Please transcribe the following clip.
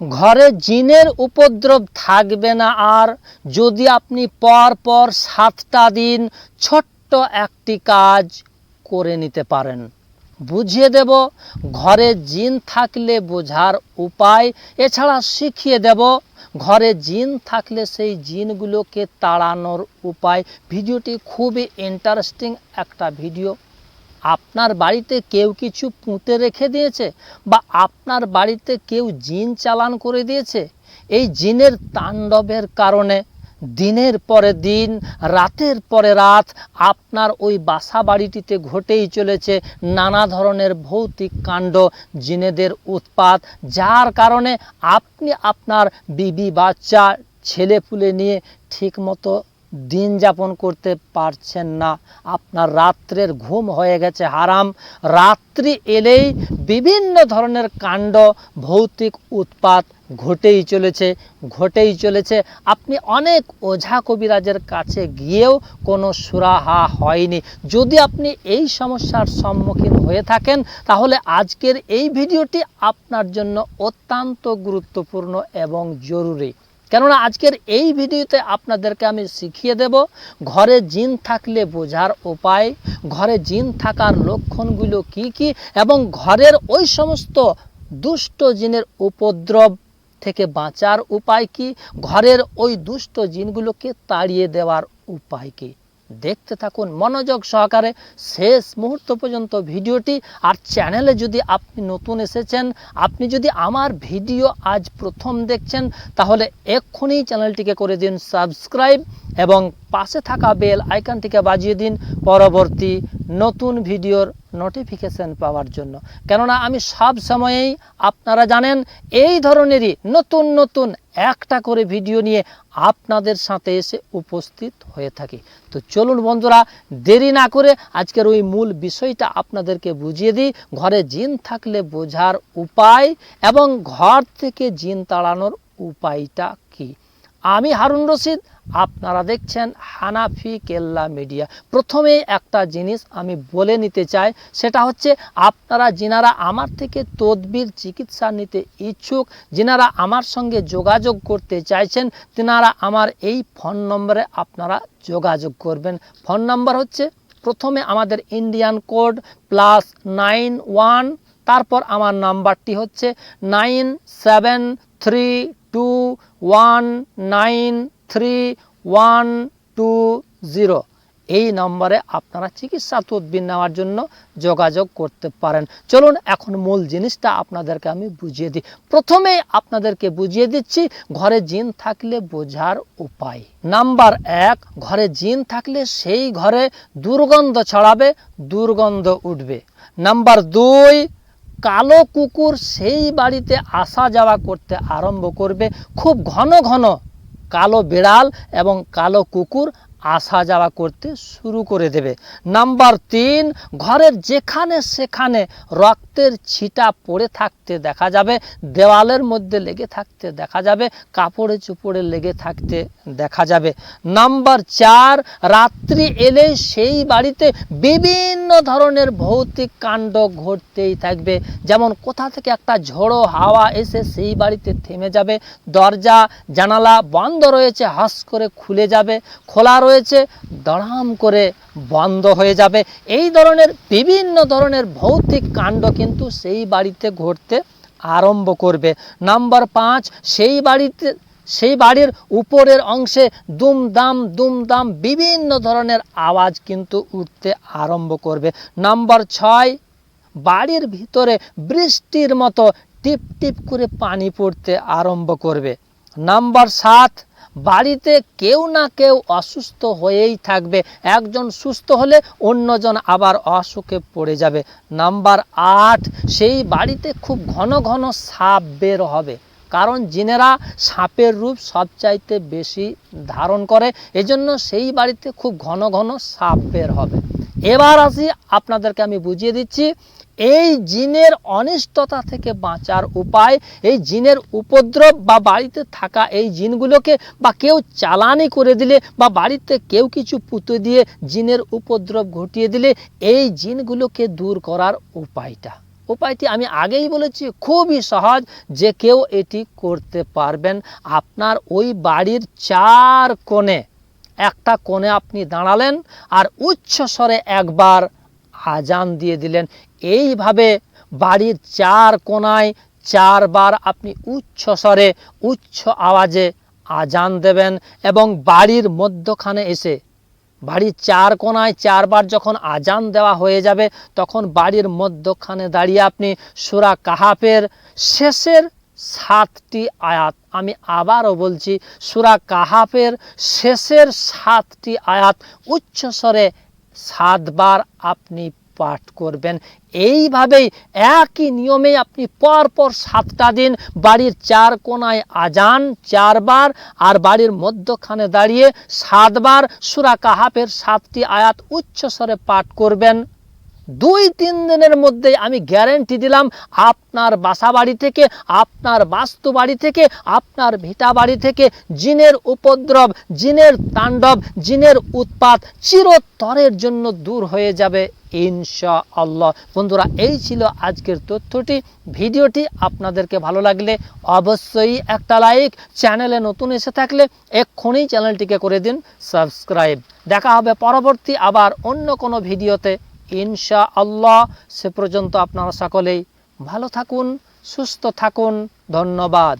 ঘরে জিনের উপদ্রব থাকবে না আর যদি আপনি পর পর সাতটা দিন ছোট্ট একটি কাজ করে নিতে পারেন। বুঝিয়ে দেব, ঘরে জিন থাকলে বোঝার উপায়, এছাড়া শিখিয়ে দেব, ঘরে জিন থাকলে সেই জিনগুলোকে তাড়ানোর উপায়। ভিডিওটি খুবই ইন্টারেস্টিং একটা ভিডিও। আপনার বাড়িতে কেউ কিছু পুঁতে রেখে দিয়েছে বা আপনার বাড়িতে কেউ জিন চালান করে দিয়েছে? এই জিনের তাণ্ডবের কারণে দিনের পরে দিন, রাতের পরে রাত আপনার ওই বাসা বাড়িটিতে ঘটেই চলেছে নানা ধরনের ভৌতিক কাণ্ড, জিনেদের উৎপাত, যার কারণে আপনি আপনার বিবি, বাচ্চা ছেলে ছেলেপুলে নিয়ে ঠিকমতো দিন যাপন করতে পারছেন না। আপনার রাত্রের ঘুম হয়ে গেছে হারাম। রাত্রি এলেই বিভিন্ন ধরনের কাণ্ড, ভৌতিক উৎপাত ঘটেই চলেছে ঘটেই চলেছে। আপনি অনেক ওঝা কবিরাজের কাছে গিয়েও কোনো সুরাহা হয়নি। যদি আপনি এই সমস্যার সম্মুখীন হয়ে থাকেন, তাহলে আজকের এই ভিডিওটি আপনার জন্য অত্যন্ত গুরুত্বপূর্ণ এবং জরুরি। কেননা আজকের এই ভিডিওতে আপনাদেরকে আমি শিখিয়ে দেব ঘরে জিন থাকলে বোঝার উপায়, ঘরে জিন থাকার লক্ষণগুলো কি কি এবং ঘরের ওই সমস্ত দুষ্ট জিনের উপদ্রব থেকে বাঁচার উপায় কি, ঘরের ওই দুষ্ট জিনগুলোকে তাড়িয়ে দেওয়ার উপায় কি। দেখতে থাকুন। মনোযোগ সহকারে শেষ মুহূর্ত পর্যন্ত ভিডিওটি। আর চ্যানেলে যদি আপনি নতুন এসেছেন, আপনি যদি আমার ভিডিও আজ প্রথম দেখছেন, তাহলে এক্ষুনি চ্যানেলটিকে করে দিন সাবস্ক্রাইব এবং পাশে থাকা বেল আইকনটিকে বাজিয়ে দিন। পরবর্তী নতুন ভিডিওর নোটিফিকেশান পাওয়ার জন্য। কেননা আমি সব সময়েই, আপনারা জানেন, এই ধরনেরই নতুন নতুন একটা করে ভিডিও নিয়ে আপনাদের সাথে এসে উপস্থিত হয়ে থাকি। তো চলুন বন্ধুরা, দেরি না করে আজকের ওই মূল বিষয়টা আপনাদেরকে বুঝিয়ে দিই। ঘরে জিন থাকলে বোঝার উপায় এবং ঘর থেকে জিন তাড়ানোর উপায়টা কি? আমি হারুন রশিদ আপনারা দেখছেন হানাফি কেল্লা মিডিয়া। প্রথমেই একটা জিনিস আমি বলে নিতে চাই, সেটা হচ্ছে আপনারা যিনারা আমার থেকে তদবির চিকিৎসা নিতে ইচ্ছুক, যিনারা আমার সঙ্গে যোগাযোগ করতে চাইছেন, তিনারা আমার এই ফোন নম্বরে আপনারা যোগাযোগ করবেন। ফোন নম্বর হচ্ছে, প্রথমে আমাদের Indian code plus nine one, তারপর আমার নাম্বারটি হচ্ছে nine seven three two one nine three one two zero এই নম্বরে আপনারা চিকিৎসা তদবির নেওয়ার জন্য যোগাযোগ করতে পারেন। চলুন এখন মূল জিনিসটা আপনাদেরকে আমি বুঝিয়ে দিই। প্রথমে আপনাদেরকে বুঝিয়ে দিচ্ছি, ঘরে জিন থাকলে বোঝার উপায়। নাম্বার এক, ঘরে জিন থাকলে সেই ঘরে দুর্গন্ধ ছড়াবে, দুর্গন্ধ উঠবে। নাম্বার দুই, কালো কুকুর সেই বাড়িতে আসা যাওয়া করতে আরম্ভ করবে, খুব ঘন ঘন কালো বিড়াল এবং কালো কুকুর আসা যাওয়া করতে শুরু করে দেবে। নাম্বার তিন, ঘরের যেখানে সেখানে রক্তের ছিটা পড়ে থাকতে দেখা যাবে, দেওয়ালের মধ্যে লেগে থাকতে দেখা যাবে, কাপড়ে চুপড়ে লেগে থাকতে দেখা যাবে। নাম্বার চার, রাত্রি এলে সেই বাড়িতে বিভিন্ন ধরনের ভৌতিক কাণ্ড ঘটতেই থাকবে। যেমন কোথা থেকে একটা ঝোড়ো হাওয়া এসে সেই বাড়িতে থেমে যাবে, দরজা, জানালা বন্ধ রয়েছে, হাস করে খুলে যাবে, খোলা রয়েছে, দড়াম করে বন্ধ হয়ে যাবে। এই ধরনের, বিভিন্ন ধরনের ভৌতিক কাণ্ড কিন্তু সেই বাড়িতে ঘটতে আরম্ভ করবে। নাম্বার পাঁচ, সেই বাড়িতে, সেই বাড়ির উপরের অংশে দুমদাম দুমদাম বিভিন্ন ধরনের আওয়াজ কিন্তু উঠতে আরম্ভ করবে। নাম্বার ছয়, বাড়ির ভিতরে বৃষ্টির মতো টিপ টিপ করে পানি পড়তে আরম্ভ করবে। নাম্বার সাত বাড়িতে কেউ না কেউ অসুস্থ হয়েই থাকবে। একজন সুস্থ হলে অন্যজন আবার অসুখে পড়ে যাবে। নাম্বার আট, সেই বাড়িতে খুব ঘন ঘন সাপ বের হবে। কারণ জিনেরা সাপের রূপ সবচাইতে বেশি ধারণ করে, এজন্য সেই বাড়িতে খুব ঘন ঘন সাপ বের হবে। এবার আসি, আপনাদেরকে আমি বুঝিয়ে দিচ্ছি এই জিনের অনিষ্টতা থেকে বাঁচার উপায়, এই জিনের উপদ্রব বা বাড়িতে থাকা এই জিনগুলোকে বা কেউ চালানি করে দিলে বা বাড়িতে কেউ কিছু পুঁতে দিয়ে জিনের উপদ্রব ঘটিয়ে দিলে এই জিনগুলোকে দূর করার উপায়টা। উপায়টি আমি আগেই বলেছি, খুবই সহজ, যে কেউ এটি করতে পারবেন। আপনার ওই বাড়ির চার কোণে, একটা কোণে আপনি দাঁড়ালেন আর উচ্চ স্বরে একবার আজান দিয়ে দিলেন। এইভাবে বাড়ির চার কোণায় চারবার আপনি উচ্চ স্বরে, উচ্চ আওয়াজে আজান দেবেন এবং বাড়ির মধ্যখানে এসে, বাড়ির চার কোণায় চারবার যখন আজান দেওয়া হয়ে যাবে, তখন বাড়ির মধ্যখানে দাঁড়িয়ে আপনি সুরা কাহাফের শেষের সাতটি আয়াত, আমি আবারও বলছি, সুরা কাহাফের শেষের সাতটি আয়াত উচ্চস্বরে সাতবার আপনি পাঠ করবেন। এইভাবেই একই নিয়মে আপনি পরপর সাতটা দিন বাড়ির চার কোনায় আজান চারবার আর বাড়ির মধ্যখানে দাঁড়িয়ে সাতবার সুরা কাহাফের সাতটি আয়াত উচ্চস্বরে পাঠ করবেন। দুই, তিন দিনের মধ্যেই আমি গ্যারেন্টি দিলাম আপনার বাসা বাড়ি থেকে, আপনার বাস্তু বাড়ি থেকে, আপনার ভিটা বাড়ি থেকে জিনের উপদ্রব, জিনের তাণ্ডব, জিনের উৎপাত চিরতরের জন্য দূর হয়ে যাবে ইনশা আল্লাহ বন্ধুরা, এই ছিল আজকের তথ্যটি। ভিডিওটি আপনাদেরকে ভালো লাগলে অবশ্যই একটা লাইক, চ্যানেলে নতুন এসে থাকলে এক্ষুনি চ্যানেলটিকে করে দিন, সাবস্ক্রাইব। দেখা হবে পরবর্তী আবার অন্য কোনো ভিডিওতে। ইনশা আল্লাহ সে পর্যন্ত আপনারা সকলেই ভালো থাকুন সুস্থ থাকুন। ধন্যবাদ।